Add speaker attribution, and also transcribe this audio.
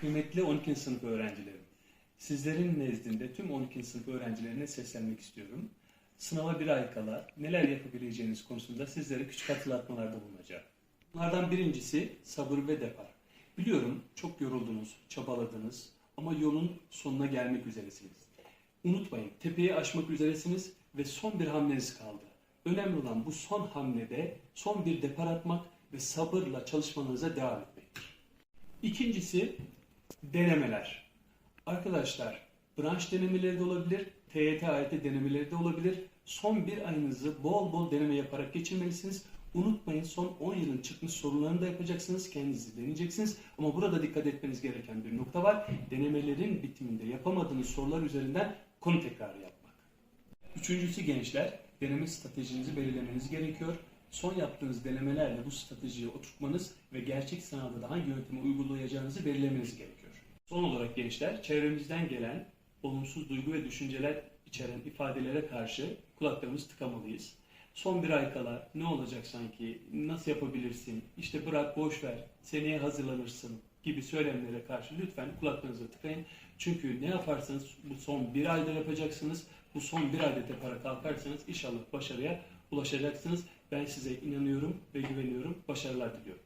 Speaker 1: Kıymetli 12. sınıf öğrencilerim, sizlerin nezdinde tüm 12. sınıf öğrencilerine seslenmek istiyorum. Sınava bir ay kala neler yapabileceğiniz konusunda sizlere küçük hatırlatmalarda bulunacağım. Bunlardan birincisi sabır ve depar. Biliyorum çok yoruldunuz, çabaladınız ama yolun sonuna gelmek üzeresiniz. Unutmayın tepeyi aşmak üzeresiniz ve son bir hamleniz kaldı. Önemli olan bu son hamlede son bir depar atmak ve sabırla çalışmanıza devam etmektir. İkincisi denemeler. Arkadaşlar branş denemeleri de olabilir, TYT AYT denemeleri de olabilir. Son bir ayınızı bol bol deneme yaparak geçirmelisiniz. Unutmayın son 10 yılın çıkmış sorularını da yapacaksınız, kendinizi deneyeceksiniz. Ama burada dikkat etmeniz gereken bir nokta var. Denemelerin bitiminde yapamadığınız sorular üzerinden konu tekrarı yapmak. Üçüncüsü gençler, deneme stratejinizi belirlemeniz gerekiyor. Son yaptığınız denemelerle bu stratejiyi oturtmanız ve gerçek sınavda da hangi yöntemi uygulayacağınızı belirlemeniz gerekiyor. Son olarak gençler, çevremizden gelen olumsuz duygu ve düşünceler içeren ifadelere karşı kulaklarımızı tıkamalıyız. Son bir ay kala ne olacak sanki, nasıl yapabilirsin, işte bırak boş ver, seneye hazırlanırsın gibi söylemlere karşı lütfen kulaklarınızı tıkayın. Çünkü ne yaparsanız bu son bir ayda yapacaksınız. Bu son bir ayda tepara kalkarsanız inşallah başarıya ulaşacaksınız. Ben size inanıyorum ve güveniyorum. Başarılar diliyorum.